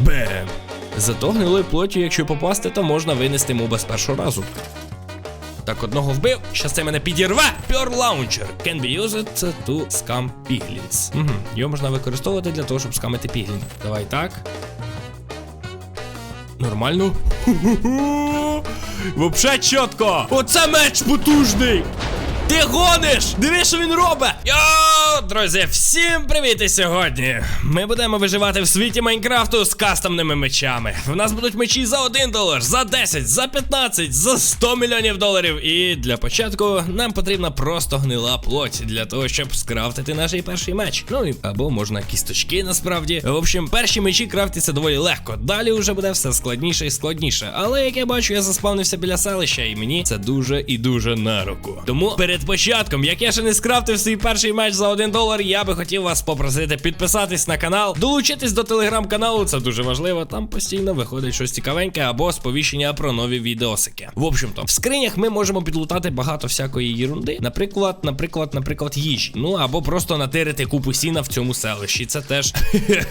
Бем! Зато гнилою плоті, якщо попасти, то можна винести моба з першого разу. Так, одного вбив, щас це мене підірве. Pure Launcher can be used to scam piglins. Угу. Його можна використовувати для того, щоб скамити піглін. Давай так. Нормально. Вообще чітко! Оце меч потужний! Ти гониш! Диви, що він робить! Йо, друзі, всім привіт! І сьогодні ми будемо виживати в світі Майнкрафту з кастомними мечами. В нас будуть мечі за 1 долар, за 10, за 15, за 100 мільйонів доларів. І для початку нам потрібна просто гнила плоть для того, щоб скрафтити наш перший меч. Ну і або можна кісточки насправді. В общем, перші мечі крафтяться доволі легко. Далі вже буде все складніше і складніше. Але як я бачу, я заспавнився біля селища, і мені це дуже і дуже на руку. Тому перед початком, як я ще не скрафтив свій перший меч за 1 долар, я би хотів вас попросити підписатись на канал, долучитись до телеграм-каналу, це дуже важливо. Там постійно виходить щось цікавеньке або сповіщення про нові відеосики. В общем-то, в скринях ми можемо підлутати багато всякої єрунди. Наприклад, наприклад, наприклад, їжі. Ну або просто натирити купу сіна в цьому селищі. Це теж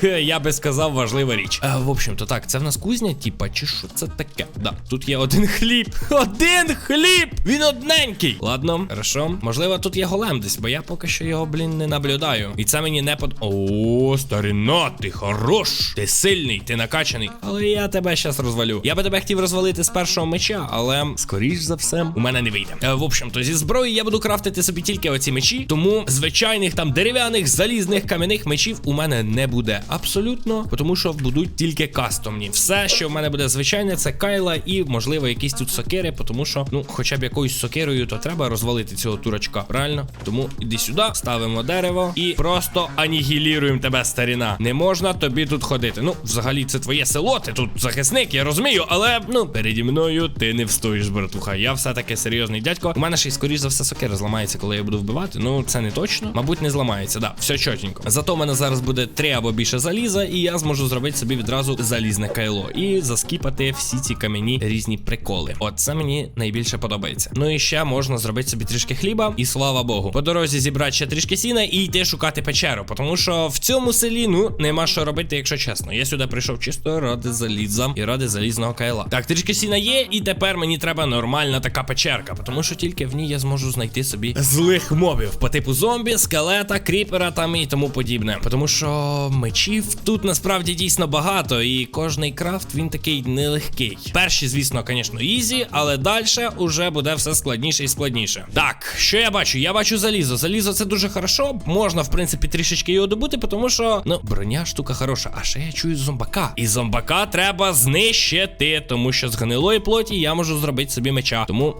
я би сказав важлива річ. А, в общем-то, так, це в нас кузня, типа, чи що це таке? Да, тут є один хліб. Один хліб! Він одненький. Ладно, хорошо. Можливо, тут є голем десь, бо я поки що його, блін, не наблюдаю. І це мені не под. О, старіна, ти хорош! Ти сильний, ти накачаний. Але я тебе щас розвалю. Я би тебе хотів розвалити з першого меча, але скоріш за все, у мене не вийде. Е, в общем-то, зі зброї я буду крафтити собі тільки оці мечі, тому звичайних там дерев'яних, залізних, кам'яних мечів у мене не буде абсолютно, тому що будуть тільки кастомні. Все, що в мене буде звичайне, це кайла і, можливо, якісь тут сокири, тому що, ну, хоча б якоюсь сокирою, то треба розвалити цього турачка. Правильно? Тому іди сюди, ставимо дерево і просто анігіліруємо тебе, старіна. Не можна тобі тут ходити. Ну, взагалі, це твоє село, ти тут захисник, я розумію, але ну переді мною ти не встоїш, братуха. Я все-таки серйозний дядько. У мене ще й скоріш за все сокира зламається, коли я буду вбивати. Ну, це не точно. Мабуть, не зламається. Да, все чотенько. Зато в мене зараз буде три або більше заліза, і я зможу зробити собі відразу залізне кайло і заскіпати всі ці кам'яні різні приколи. От це мені найбільше подобається. Ну і ще можна зробити собі трішки хліба, і слава Богу. По дорозі зібрати ще трішки сіна і йти шукати печеру. Тому що в цьому селі, ну, нема що робити, якщо чесно. Я сюди прийшов чисто ради заліза і ради залізного кайла. Так, трішки сіна є, і тепер мені треба нормальна така печерка, тому що тільки в ній я зможу знайти собі злих мобів по типу зомбі, скелета, кріпера там і тому подібне. Тому що мечів тут насправді дійсно багато, і кожний крафт він такий нелегкий. Перші, звісно, звісно, ізі, але далі уже буде все складніше і складніше. Так, що я бачу? Я бачу залізо. Залізо це дуже хорошо. Можна, в принципі, трішечки його добути, тому що ну, броня штука хороша. А ще я чую зомбака. І зомбака треба знищити, тому що з гнилої плоті я можу зробити собі меча. Тому.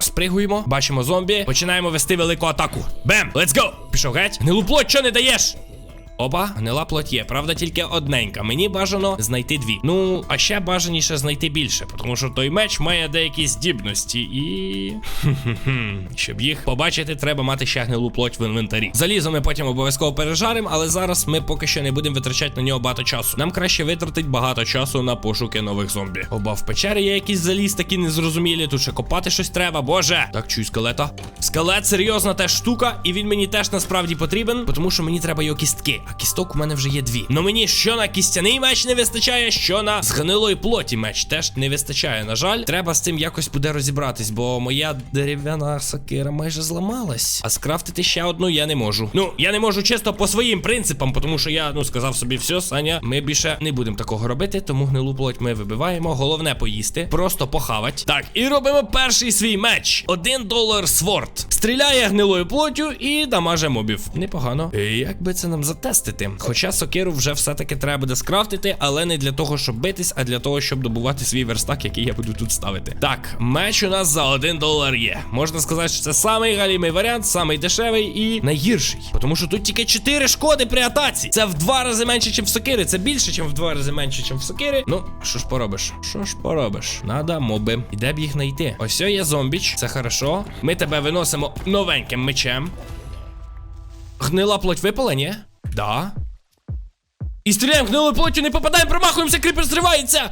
Спригуємо, бачимо зомбі, починаємо вести велику атаку. Бем! Let's go! Пішов геть. Гнилу плоть, що не даєш? Опа, гнила плоть є, правда, тільки одненька. Мені бажано знайти дві. Ну, а ще бажаніше знайти більше, тому що той меч має деякі здібності і. Щоб їх побачити, треба мати ще гнилу плоть в інвентарі. Залізо ми потім обов'язково пережаримо, але зараз ми поки що не будемо витрачати на нього багато часу. Нам краще витратить багато часу на пошуки нових зомбі. Оба в печері є якісь заліз, такі незрозумілі. Тут ще копати щось треба, боже. Так, чую скелета. Скелет серйозна теж штука, і він мені теж насправді потрібен, тому що мені треба його кістки. А кісток у мене вже є дві. Ну мені що на кістяний меч не вистачає, що на згнилої плоті меч теж не вистачає. На жаль, треба з цим якось буде розібратись, бо моя дерев'яна сокира майже зламалась. А скрафтити ще одну я не можу. Ну, я не можу чисто по своїм принципам, тому що я ну сказав собі, все, Саня, ми більше не будемо такого робити, тому гнилу плоть ми вибиваємо. Головне поїсти, просто похавать. Так, і робимо перший свій меч. Один долар сворд. Стріляє гнилою плоттю і дамаже мобів. Непогано. І Як би це нам затестити? Хоча сокиру вже все-таки треба буде скрафтити, але не для того, щоб битись, а для того, щоб добувати свій верстак, який я буду тут ставити. Так, меч у нас за один долар є. Можна сказати, що це самий галімий варіант, самий дешевий і найгірший. Тому що тут тільки 4 шкоди при атаці. Це в два рази менше, ніж в сокири. Це більше, ніж в два рази менше, ніж в сокири. Ну, що ж поробиш? Що ж поробиш? Надо моби. І де б їх знайти? Ось є зомбіч, це хорошо. Ми тебе виносимо новеньким мечем. Гнила плоть випала, ні? Да. І стріляємо гнилою плоттю, не попадаємо, промахуємося, кріпер зривається.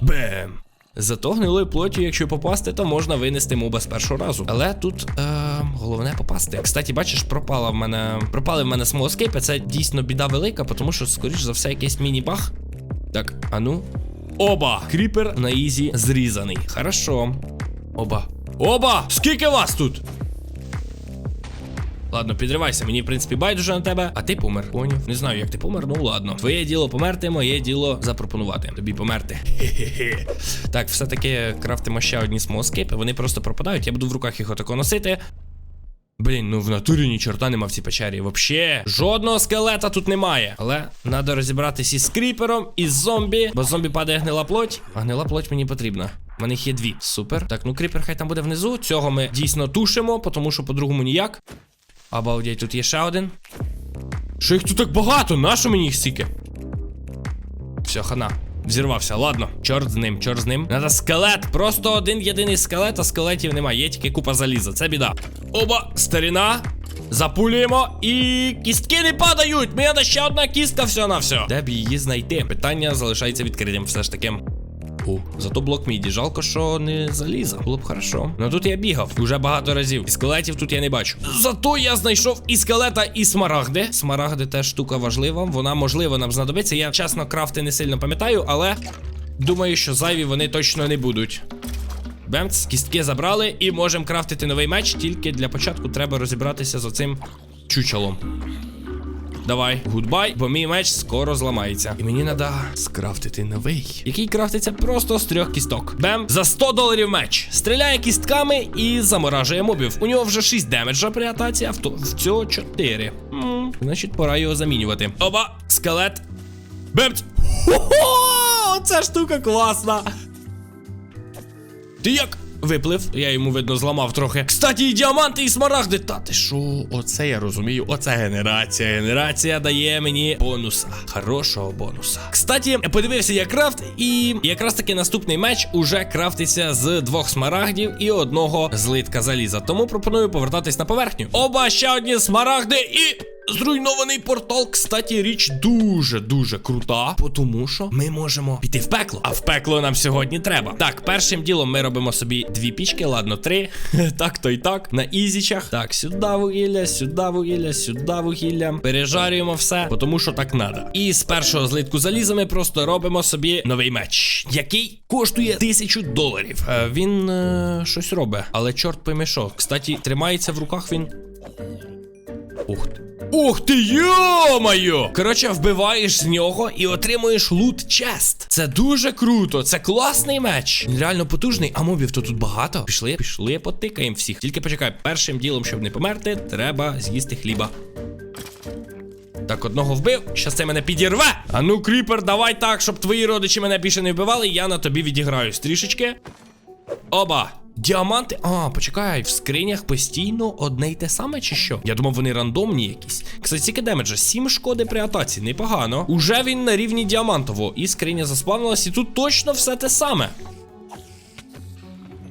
Бем. Зато гнилою плоттю, якщо попасти, то можна винести моба з першого разу. Але тут е, головне попасти. Кстати, бачиш, пропала в мене. Пропали в мене смолоскейпи. Це дійсно біда велика, тому що, скоріш за все, якийсь міні-баг. Так, а ну. Оба! Кріпер на ізі зрізаний. Хорошо. Оба. Оба! Скільки вас тут? Ладно, підривайся, мені в принципі байдуже на тебе, а ти помер. Поняв. Не знаю, як ти помер, ну ладно. Твоє діло померти, моє діло запропонувати. Тобі померти. Хе-хе-хе. Так, все-таки крафтимо ще одні смолскейпи, вони просто пропадають. Я буду в руках їх отако носити. Блін, ну в натурі ні чорта нема в цій печері. Вообще, жодного скелета тут немає. Але треба розібратися із кріпером, і з зомбі, бо зомбі падає гнила плоть, а гнила плоть мені потрібна. У їх є дві. Супер. Так, ну кріпер хай там буде внизу. Цього ми дійсно тушимо, тому що по-другому ніяк. Обалдеть, тут є ще один. Що їх тут так багато? Нащо мені їх стільки? Все, хана. Взірвався, ладно, чорт з ним, чорт з ним. Надо скелет. Просто один єдиний скелет, а скелетів немає. Є тільки купа заліза. Це біда. Оба, старіна. Запулюємо і кістки не падають. Мені треба ще одна кістка все на все. Де б її знайти? Питання залишається відкритим все ж таки. О, зато блок міді. Жалко, що не заліза. Було б хорошо. Ну тут я бігав уже багато разів. І скелетів тут я не бачу. Зато я знайшов і скелета, і смарагди. Смарагди теж штука важлива. Вона можливо нам знадобиться. Я чесно крафти не сильно пам'ятаю, але думаю, що зайві вони точно не будуть. Бемц, кістки забрали і можемо крафтити новий меч. Тільки для початку треба розібратися з оцим чучелом. Давай, гудбай, бо мій меч скоро зламається. І мені треба скрафтити новий, який крафтиться просто з трьох кісток. Бем, за 100 доларів меч. Стріляє кістками і заморажує мобів. У нього вже 6 демеджа при атаці, а в, в цього 4. м значить, пора його замінювати. Оба, скелет. Бемц. Хо-хо! Ця штука класна. Ти як? Виплив, я йому видно зламав трохи. Кстати, і діаманти, і смарагди. Та ти що? Оце я розумію. Оце генерація. Генерація дає мені бонуса. Хорошого бонуса. Кстати, подивився я крафт, і якраз таки наступний меч уже крафтиться з двох смарагдів і одного злитка заліза. Тому пропоную повертатись на поверхню. Оба ще одні смарагди і. Зруйнований портал, кстати, річ дуже-дуже крута, тому що ми можемо піти в пекло. А в пекло нам сьогодні треба. Так, першим ділом ми робимо собі дві пічки, ладно, три. так то й так. На ізічах. Так, сюди вугілля, сюди вугілля, сюди вугілля. Пережарюємо все, тому що так надо. І з першого злитку заліза ми просто робимо собі новий меч, який коштує тисячу доларів. Е, він е, щось робить, але чорт пойме що. Кстати, тримається в руках він. Ух ти. Ух ти, йо-моє! Коротше, вбиваєш з нього і отримуєш лут чест. Це дуже круто, це класний меч. Він реально потужний, а мобів то тут багато. Пішли, пішли, потикаємо всіх. Тільки почекай, першим ділом, щоб не померти, треба з'їсти хліба. Так, одного вбив, щас це мене підірве. А ну, кріпер, давай так, щоб твої родичі мене більше не вбивали, я на тобі відіграюсь трішечки. Оба. Діаманти. А, почекай, в скринях постійно одне й те саме, чи що? Я думав, вони рандомні якісь. Кстати, демеджа? 7 шкоди при атаці, непогано. Уже він на рівні діамантового. І скриня заспавнилась, і тут точно все те саме.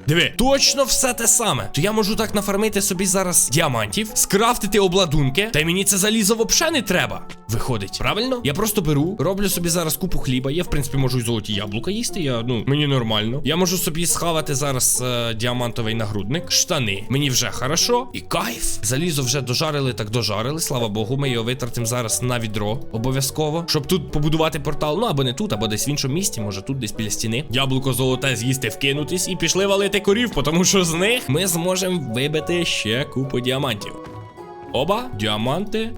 Диви, точно все те саме. То я можу так нафармити собі зараз діамантів, скрафтити обладунки, та й мені це залізо взагалі не треба. Виходить, правильно? Я просто беру, роблю собі зараз купу хліба. Я, в принципі, можу й золоті яблука їсти. Я, ну, мені нормально. Я можу собі схавати зараз е, діамантовий нагрудник, штани. Мені вже хорошо. І кайф. Залізо вже дожарили, так дожарили. Слава Богу, ми його витратимо зараз на відро. Обов'язково. Щоб тут побудувати портал. Ну або не тут, або десь в іншому місці, може тут десь біля стіни. Яблуко золоте з'їсти, вкинутись і пішли валити корів, тому що з них ми зможемо вибити ще купу діамантів. Оба, діаманти.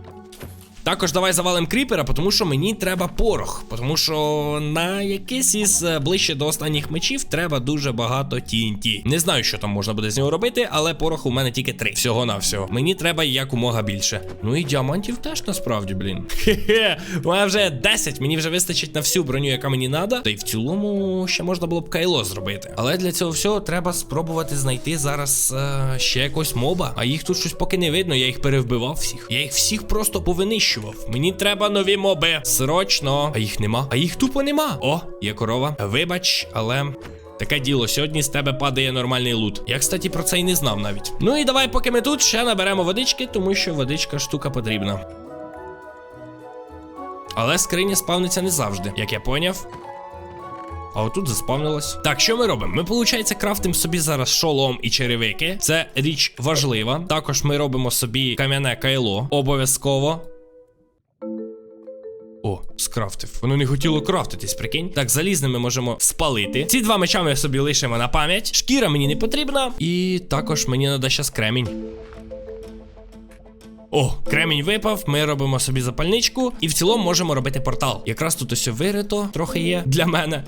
Також давай завалим кріпера, тому що мені треба порох. Тому що на якийсь із е, ближче до останніх мечів треба дуже багато TNT. Не знаю, що там можна буде з нього робити, але пороху в мене тільки три. Всього на всього. Мені треба якомога більше. Ну і діамантів теж насправді, блін. Хе-хе, у мене вже 10, мені вже вистачить на всю броню, яка мені треба. Та й в цілому ще можна було б кайло зробити. Але для цього всього треба спробувати знайти зараз е, ще якось моба. А їх тут щось поки не видно, я їх перевбивав всіх. Я їх всіх просто повинищував. Мені треба нові моби. Срочно. А їх нема. А їх тупо нема. О, є корова. Вибач, але. Таке діло, сьогодні з тебе падає нормальний лут. Я, кстати, про це й не знав навіть. Ну і давай, поки ми тут, ще наберемо водички, тому що водичка штука потрібна. Але скриня спавниться не завжди, як я поняв. А отут заспавнилось. Так, що ми робимо? Ми, виходить, крафтимо собі зараз шолом і черевики. Це річ важлива. Також ми робимо собі кам'яне кайло. Обов'язково. О, скрафтив. Воно не хотіло крафтитись, прикинь. Так, залізне ми можемо спалити. Ці два меча ми собі лишимо на пам'ять. Шкіра мені не потрібна. І також мені треба щас кремінь. О, кремінь випав, ми робимо собі запальничку і в цілому можемо робити портал. Якраз тут ось вирито трохи є для мене.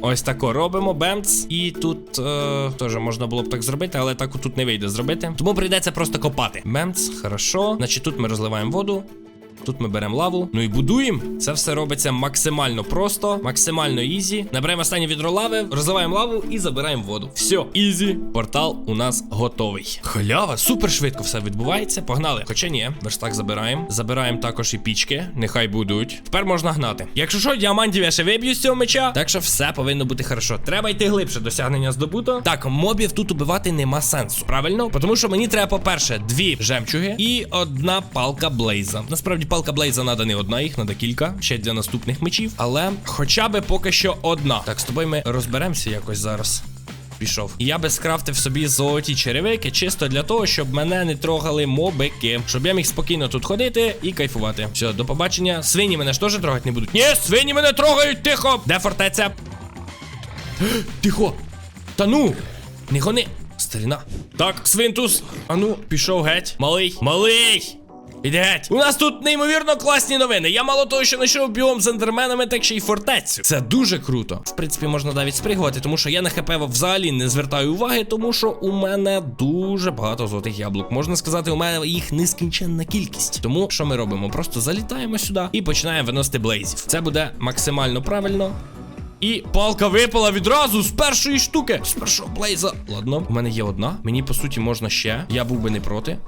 Ось тако робимо, бемц. І тут е, теж можна було б так зробити, але так тут не вийде зробити. Тому прийдеться просто копати. Бемц, хорошо. Значить, тут ми розливаємо воду. Тут ми беремо лаву. Ну і будуємо. Це все робиться максимально просто, максимально ізі. Наберемо останнє відро лави, розливаємо лаву і забираємо воду. Все, ізі. Портал у нас готовий. Халява, супер швидко все відбувається. Погнали. Хоча ні, верстак забираємо. Забираємо також і пічки. Нехай будуть. Тепер можна гнати. Якщо що, діамантів я ще виб'ю з цього меча. Так що все повинно бути хорошо. Треба йти глибше досягнення здобуто. Так, мобів тут убивати нема сенсу. Правильно? Тому що мені треба, по-перше, дві жемчуги і одна палка блейза. Насправді палка блейза треба не одна, їх треба кілька. Ще для наступних мечів. Але хоча би поки що одна. Так, з тобою ми розберемося якось зараз. Пішов. Я би скрафтив собі золоті черевики, чисто для того, щоб мене не трогали мобики. Щоб я міг спокійно тут ходити і кайфувати. Все, до побачення. Свині мене ж теж трогати не будуть. Ні, свині мене трогають, тихо! Де фортеця? Тихо! Та ну! Не гони! Старіна. Так, свинтус. Ану, пішов геть. Малий. Малий! Іди геть. У нас тут неймовірно класні новини. Я мало того, що знайшов біом з ендерменами, так ще й фортецю. Це дуже круто. В принципі, можна навіть спригувати, тому що я на ХП взагалі не звертаю уваги, тому що у мене дуже багато золотих яблук. Можна сказати, у мене їх нескінченна кількість. Тому що ми робимо? Просто залітаємо сюди і починаємо виносити блейзів. Це буде максимально правильно. І палка випала відразу з першої штуки. З першого блейза. Ладно, у мене є одна. Мені по суті можна ще. Я був би не проти.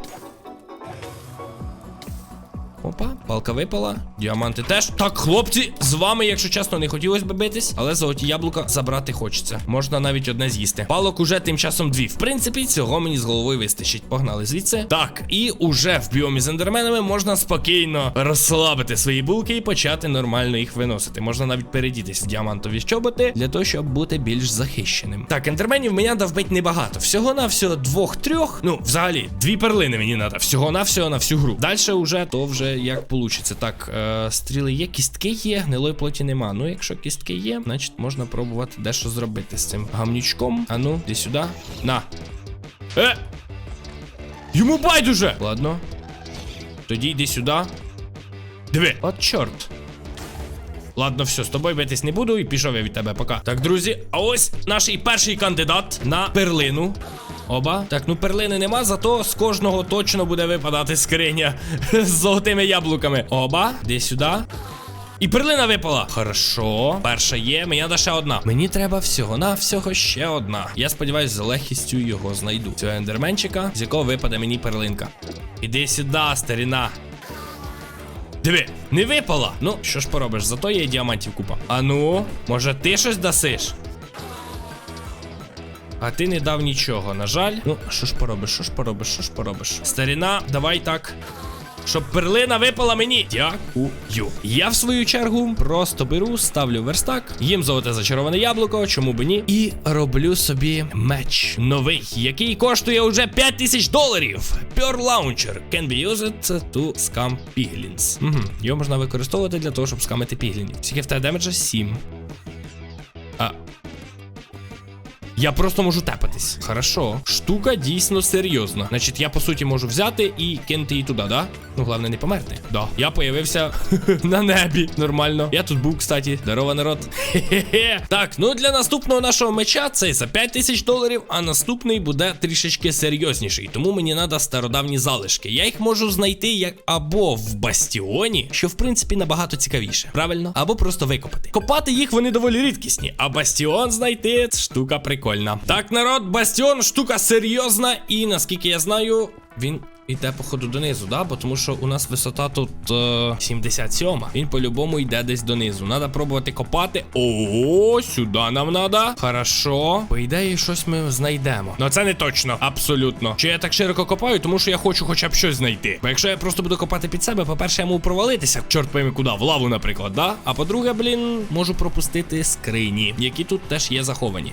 Опа, палка випала, діаманти теж. Так, хлопці, з вами, якщо чесно, не хотілося б битись, але золоті яблука забрати хочеться. Можна навіть одне з'їсти. Палок уже тим часом дві. В принципі, цього мені з головою вистачить. Погнали звідси. Так, і уже в біомі з ендерменами можна спокійно розслабити свої булки і почати нормально їх виносити. Можна навіть передітись в діамантові щоботи для того, щоб бути більш захищеним. Так, ендерменів мені треба вбити небагато. Всього на всього двох-трьох. Ну, взагалі, дві перлини мені треба. Всього на всього на всю гру. Далі уже то вже як получиться. Так, е, стріли є, кістки є, гнилої плоті нема. Ну, якщо кістки є, значить можна пробувати дещо зробити з цим гамнючком. А ну, іди сюди. На. Е! Йому байдуже! Ладно. Тоді йди сюди. Диви, от чорт. Ладно, все, з тобою битись не буду і пішов я від тебе пока. Так, друзі, а ось наш перший кандидат на перлину. Оба. Так, ну перлини нема, зато з кожного точно буде випадати скриня з золотими яблуками. Оба, де сюди. І перлина випала. Хорошо. Перша є, мені треба ще одна. Мені треба всього на всього ще одна. Я сподіваюся, з легкістю його знайду. Цього ендерменчика, з якого випаде мені перлинка. Іди сюди, старіна. Диви, не випала. Ну, що ж поробиш, зато є діамантів купа. А ну, може ти щось дасиш? А ти не дав нічого, на жаль. Ну, що ж поробиш, що ж поробиш, що ж поробиш? Старіна, давай так. Щоб перлина випала мені. Дякую. Я в свою чергу просто беру, ставлю верстак, їм золоте зачароване яблуко, чому би ні. І роблю собі меч новий, який коштує уже 5000 доларів. Pure Launcher can be used to scam piglins. Угу. Його можна використовувати для того, щоб скамити піглінів. Скільки в тебе демеджа? 7. А, я просто можу тепатись. Хорошо. Штука дійсно серйозна. Значить, я по суті можу взяти і кинути її туди, да? Ну, головне, не померти. Да. Я появився на небі. Нормально. Я тут був, кстати. Здорово, народ. Хе-хе-хе. Так, ну для наступного нашого меча цей за 5 тисяч доларів, а наступний буде трішечки серйозніший. Тому мені треба стародавні залишки. Я їх можу знайти як або в бастіоні, що в принципі набагато цікавіше. Правильно? Або просто викопати. Копати їх вони доволі рідкісні, а бастіон знайти штука прикольна. Так, народ, бастіон штука серйозна, і наскільки я знаю, він йде, походу, донизу, да? Бо тому що у нас висота тут е, 77. Він по-любому йде десь донизу. Надо пробувати копати. О, сюди нам надо. Хорошо. По ідеї, щось ми знайдемо. Ну це не точно, абсолютно. Чи я так широко копаю, тому що я хочу хоча б щось знайти. Бо якщо я просто буду копати під себе, по-перше, я можу провалитися, чорт пойми куди, в лаву, наприклад, да? А по-друге, блін, можу пропустити скрині, які тут теж є заховані.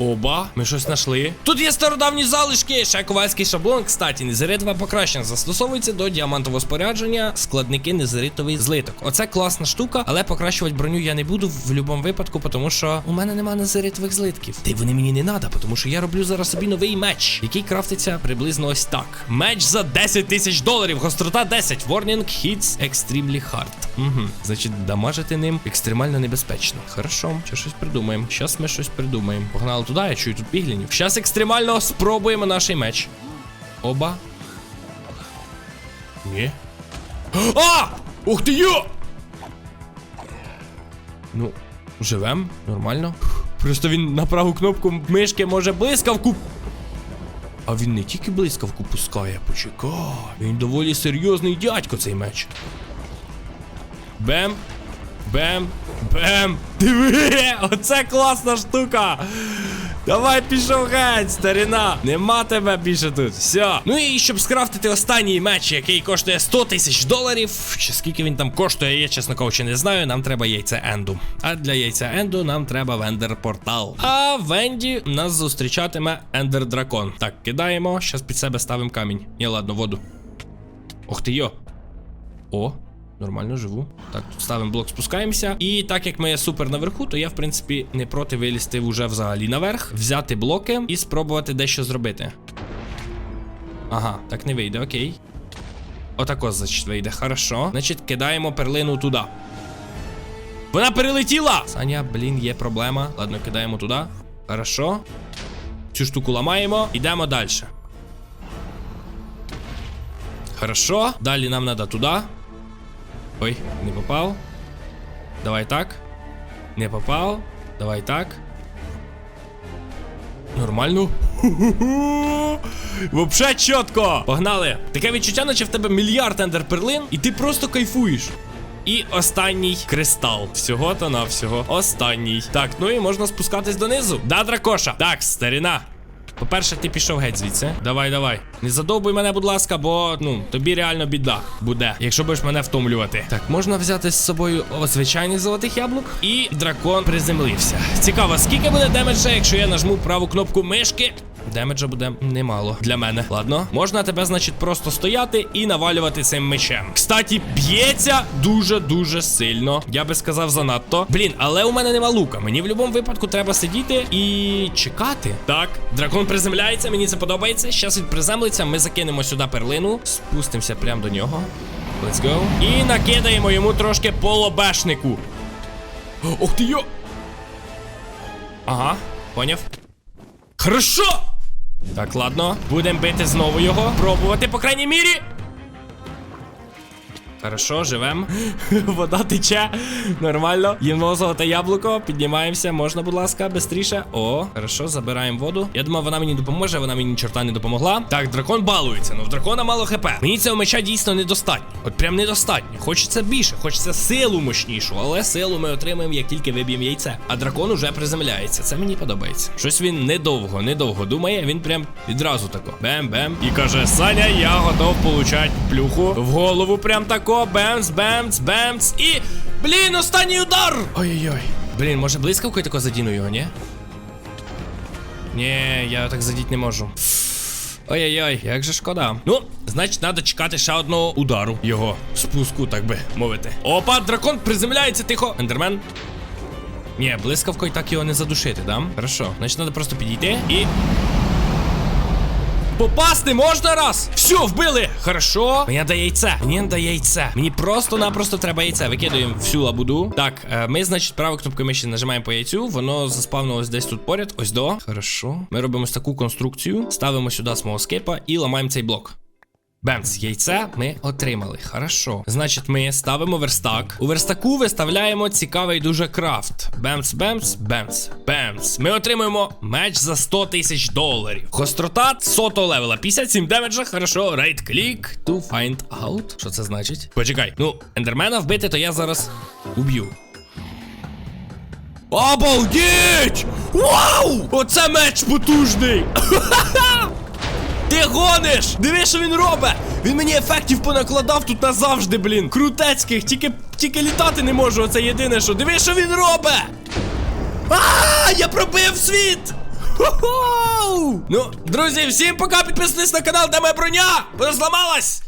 Оба, ми щось знайшли. Тут є стародавні залишки. Ще ковальський шаблон, кстати, незеритове покращення застосовується до діамантового спорядження, складники незеритовий злиток. Оце класна штука, але покращувати броню я не буду в будь-якому випадку, тому що у мене нема незеритових злитків. Та й вони мені не треба, тому що я роблю зараз собі новий меч, який крафтиться приблизно ось так. Меч за 10 тисяч доларів, гострота 10. Warning hits extremely hard. Угу. Значить, дамажити ним екстремально небезпечно. Хорошо, що щось придумаємо. Щас ми щось придумаємо. Погнали туди, я чую тут піглінів. Щас екстремально спробуємо наш меч. Оба. Ні. А! Ух ти йо! Ну, живем, нормально. Просто він на праву кнопку мишки може блискавку. А він не тільки блискавку пускає, почекай. Він доволі серйозний дядько цей меч. Бем. Бем. Бем. Диви! Оце класна штука! Давай пішов геть, старіна! Нема тебе більше тут. Все. Ну і щоб скрафтити останній меч, який коштує 100 тисяч доларів. Чи скільки він там коштує, я чесно кажучи, не знаю. Нам треба яйце Енду. А для яйця Енду нам треба вендер портал. А в Енді нас зустрічатиме Ендер Дракон. Так, кидаємо. Щас під себе ставимо камінь. Ні, ладно, воду. Ох ти йо. О. Нормально живу. Так, тут ставимо блок, спускаємося. І так як ми супер наверху, то я, в принципі, не проти вилізти вже взагалі наверх, взяти блоки і спробувати дещо зробити. Ага, так не вийде, окей. Отако, значить, вийде. Хорошо. Значить, кидаємо перлину туди. Вона перелетіла! Саня, блін, є проблема. Ладно, кидаємо туди. Хорошо. Цю штуку ламаємо. Йдемо далі. Хорошо. Далі нам треба туди. Ой, не попав. Давай так. Не попав. Давай так. Нормально. Вообще чітко. Погнали. Таке відчуття, наче в тебе мільярд ендерперлин, і ти просто кайфуєш. І останній кристал. Всього то на всього. Останній. Так, ну і можна спускатись донизу. Да, дракоша. Так, старіна. По-перше, ти пішов геть звідси. Давай, давай. Не задовбуй мене, будь ласка, бо ну тобі реально біда буде, якщо будеш мене втомлювати. Так, можна взяти з собою о, звичайних золотих яблук. І дракон приземлився. Цікаво, скільки буде демеджа, якщо я нажму праву кнопку мишки. Демеджа буде немало для мене. Ладно, можна тебе, значить, просто стояти і навалювати цим мечем. Кстати, б'ється дуже-дуже сильно. Я би сказав занадто. Блін, але у мене нема лука. Мені в будь-якому випадку треба сидіти і чекати. Так, дракон приземляється, мені це подобається. Щас він приземлиться, ми закинемо сюди перлину, спустимося прямо до нього. Let's go. І накидаємо йому трошки полобешнику. Ох ти йо! Ага, поняв. Хорошо! Так, ладно. Будемо бити знову його. Пробувати, по крайній мірі. Хорошо, живем. Вода тече. Нормально. Їмо золоте яблуко. Піднімаємося. Можна, будь ласка, бистріше. О, хорошо, забираємо воду. Я думав, вона мені допоможе, вона мені чорта не допомогла. Так, дракон балується. Ну в дракона мало хп. Мені цього меча дійсно недостатньо. От прям недостатньо. Хочеться більше, хочеться силу мощнішу, але силу ми отримаємо, як тільки виб'ємо яйце. А дракон уже приземляється. Це мені подобається. Щось він недовго, недовго думає. Він прям відразу тако. Бем-бем. І каже: Саня, я готов получать плюху в голову. Прям тако. Бемц, бемц, бемц. І. Блін, останній удар! Ой-ой-ой. Блін, може блискавкою тако задіну його, ні? Ні, я так задіти не можу. Ой-ой-ой, як же шкода. Ну, значить, треба чекати ще одного удару його спуску, так би мовити. Опа, дракон приземляється тихо. Ендермен. Ні, блискавкою так його не задушити, да? Хорошо. Значить, треба просто підійти і. Попасти можна раз! Все, вбили! Хорошо. Мені надо яйце. Мені надо яйце. Мені просто-напросто треба яйце. Викидуємо всю лабуду. Так, е, ми, значить, правою кнопкою миші нажимаємо по яйцю. Воно заспавнилось десь тут поряд. Ось до. Хорошо. Ми робимо таку конструкцію. Ставимо сюди смолоскипа і ламаємо цей блок. Бемс, яйце ми отримали. Хорошо. Значить, ми ставимо верстак. У верстаку виставляємо цікавий дуже крафт. Бемс, бемс, бемс, бемс. Ми отримуємо меч за 100 тисяч доларів. Гострота 100 левела. 57 демеджа, хорошо. Right click to find out. Що це значить? Почекай. Ну, ендермена вбити, то я зараз уб'ю. Обалдеть! Вау! Оце меч потужний! Ти гониш! Диви, що він робить! Він мені ефектів понакладав тут назавжди, блін. Крутецьких, тільки, тільки літати не можу, оце єдине, що. Диви, що він робить! А, я пробив світ! Хо-хо! Ну, друзі, всім пока, підписуйтесь на канал, де моя броня! Вона зламалась!